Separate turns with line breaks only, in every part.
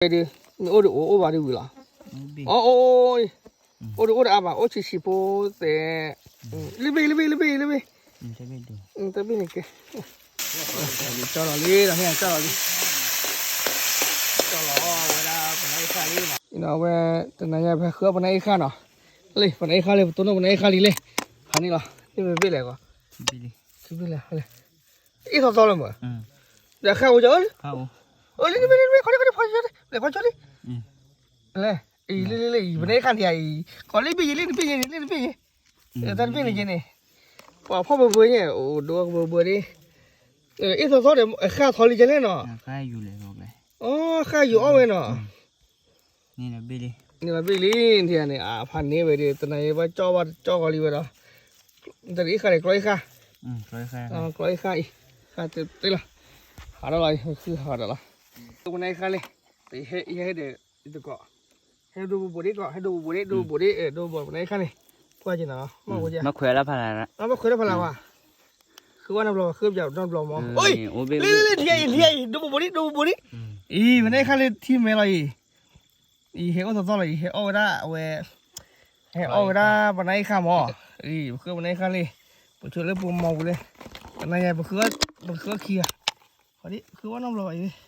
对的，我的我我把的喂了。
哦
哦哦，我的我的阿爸，我去西坡的，
嗯，
那边那边那边那边，
嗯，这边的，
嗯，这边那个，找到你了，看找到你，找到我那本来看你嘛，那我等大家拍喝本来一看了，嘞，本来一看嘞，多弄本来一看你嘞，看你了，你没背来过，
背的，
背来，好嘞，一套到了没？
嗯，
来看我讲，
看我。
เล่นไม่เล่นไม่นนี้คนขอเล่นพอช่วยเดี๋ยพอช่เลยอีเล่นเล่วันนี้ขันใหญ่ขนเล่นพี่เล่นพี่เล่นพี่
เดี๋ยวท่านพี่นี่กิ
นนี่ป่าพ่อเบื่อเบอร์เนี่ยโอ้ดูเบื่อเบอร์ดิเอออีสอสเดี๋ยวข้าทอลีจะเล่นเนาะ
ข้าอยู่เลยบอกเลย
อ๋อข้าอยู่อ้อมเลยเนาะ
นี่นะบิลี่
นี่นะบิลี่เทียนี่อ่าพันนี้ไปดิตอนไหนว่าจ่อว่าจ่อกอลีไปเนาะแต่อีข้าเด็กร้อยข้า
อืมร้อยข้าอ๋อ
ร้อยข้าอีข้าเต็มเต็มละหาอะไรคือหาอะไร men khi khoai men ki men chút kỳ ừ men cú chỉ เจอตัวเดียวบ่ได้ที่ที่เบี้ยนำกับที่ที่เบี้ยล่ะ Ừ, thích bi. อ๋อเฮ
็ดเบี้ยดีดอกเด้เนาะ Ừ. Cứ rất tập đấy đó. บ
ักคือตัวเฮ็ดเบี้ยลำก็โอเคคือตัวที่ดอกเนาะ Ừ. โอเคล่ะอีกว่าแต่ปุ้ยแต่ปุ้ยบลูเมียเนี่ยเดี๋ยวไปเบี้ยกว่าดิ Thì bi. ขี้เบี้ยอ๋อขี้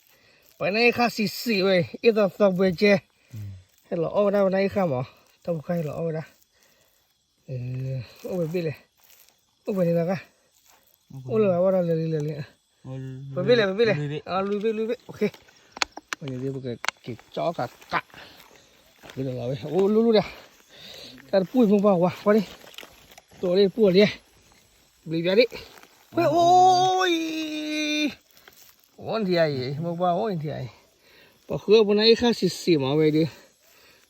วันไหนค่ะสิสิเว้ยอีตัวตัวเบเจ
ใ
ห้เราเอาได้วันไหนค่ะหมอต้องใครเราเอาได้เออเอาไปเลยเอาไปนี่ละกัน
เอาเลย
ว่าเราเลยเลยเลย
ไปไปเลยไปไปเลย
อ่าลุยไปลุยไปโอเควันนี้เดี๋ยวพวกเก็บจ้อกะกะไปเลยเราไปโอ้ลุลุเดี๋ยวแต่ปุ้ยมึงบอกว่าพอดีตัวนี้ปุ้ยเนี่ยบริบาดิ
เฮ้ยโอ้
ย วันที่ไอ้มึงบอกวันที่ไอ้พอคือวันไหนข้าสิสิมาไว้ดิ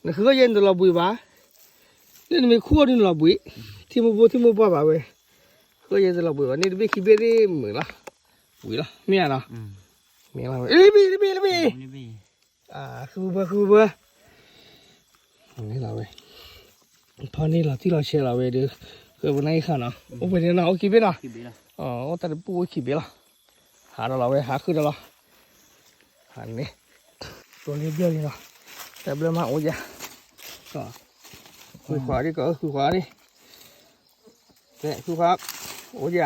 นั่นคือเย็นตัวเราบุยบ้านี่ไม่ขั้วนี่เราบุยที่มึงบอกที่มึงบอกว่าเว้ยคือเย็นตัวเราบุยบ้านี่ไม่คิดไปดิเหมือนละ quỷ đó mẹ nào
Ừ.
mẹ nào đi đi đi đi đi
Đi bi.
à khu bơ khu bơ này là vậy thôi này là tí là xe là về được cái bên này khả nào ô bên này nào kia biết nào
Thì bi là.
ờ ô ta được bùi kia biết là hạ đó là về hạ khứ đó là hạ này tôi đi biết đi หาเราไวหาขึ้นแล้วหันนี้ตัวนี้เบี้ยวนี่เนาะแต่เบี้ยวมาโอ้ยก็
คุยขวา
ดิก็คุยขวาดิเนี่ยคุยขวาโอ้ย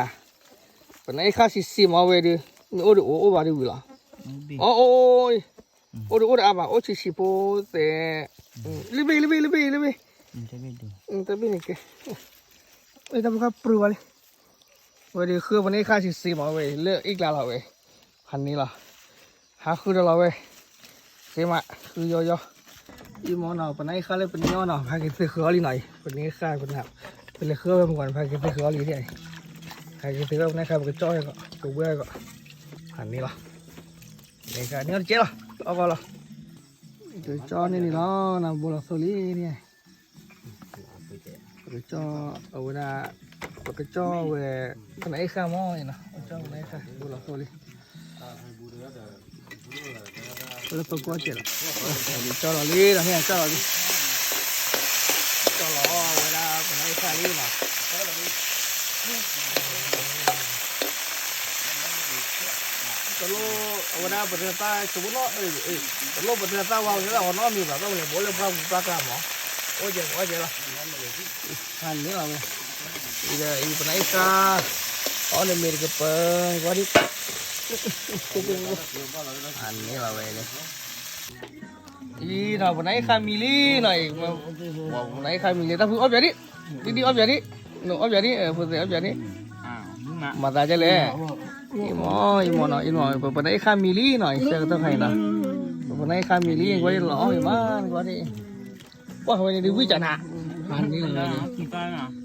ปนไอ้ข้าสิสีมาเวดิโอ้ดูโอ้บาดิวิละ
โอ
้โอ้
โอ
้ดูโอ้ดิอาบะโอ้ชิชิโปเต่ลิบิลิบิลิบิลิบิ
อืมจะบิดู
อืมจะบินี่แกไอ้ตาบุกปลัวเลย วันนี้คือวันนี้ค่าสิสีมาเว้ยเลือกอีกแล้วเหรอเว้ยคันนี้เหรอหาคือเราเว้ยเสียมาคือยอยอีมอนอปนนี้ค่าเลยเป็นย่อนอพากินซื้อเครือลีหน่อยปนนี้ค่าเป็นแบบเป็นเลยครือไปก่อนพากินซื้อเครือลีที่ไหนพากินซื้อแล้วนะครับมันก็จ้อยก็ตัวเบื่อก็คันนี้เหรอ đây cả nhớ chết rồi đó vào rồi tôi cho nên thì nó là bộ là xử lý này tôi cho ở bên là tôi cho về cái này khá mò này nè tôi cho cái này khá bộ là xử lý tôi tôi qua ปกเจ้าเวคนไหนข้ามอ้อยนะเจ้าไหนข้าบุรุษโซลิแล้วตัวกวาดเจ็ดเจ้าหล่อลีนะเฮียเจ้าหล่อลีเจ้าหล่อเวลาคนไหนข้าลีมาตลอดวันนั้นประเทศใต้สมมติว่เออเออตลอดประเทศใต้ว่าเราหอาน้อมีแบบต้องเลยบอกเลยพระพุทธเจ้าหมอโอ้ยโอ้ยละหันนี้เราเลย
quay lõ thì
mà quá đi quá hồi đi vui chả nà ăn đi กิน là กันอะ ồ ê này khai mì lý phụ đô phụ đô lệ có ta phụ khó nó vậy thì khó mì chứ lỏ เอ
าไปเลยเอา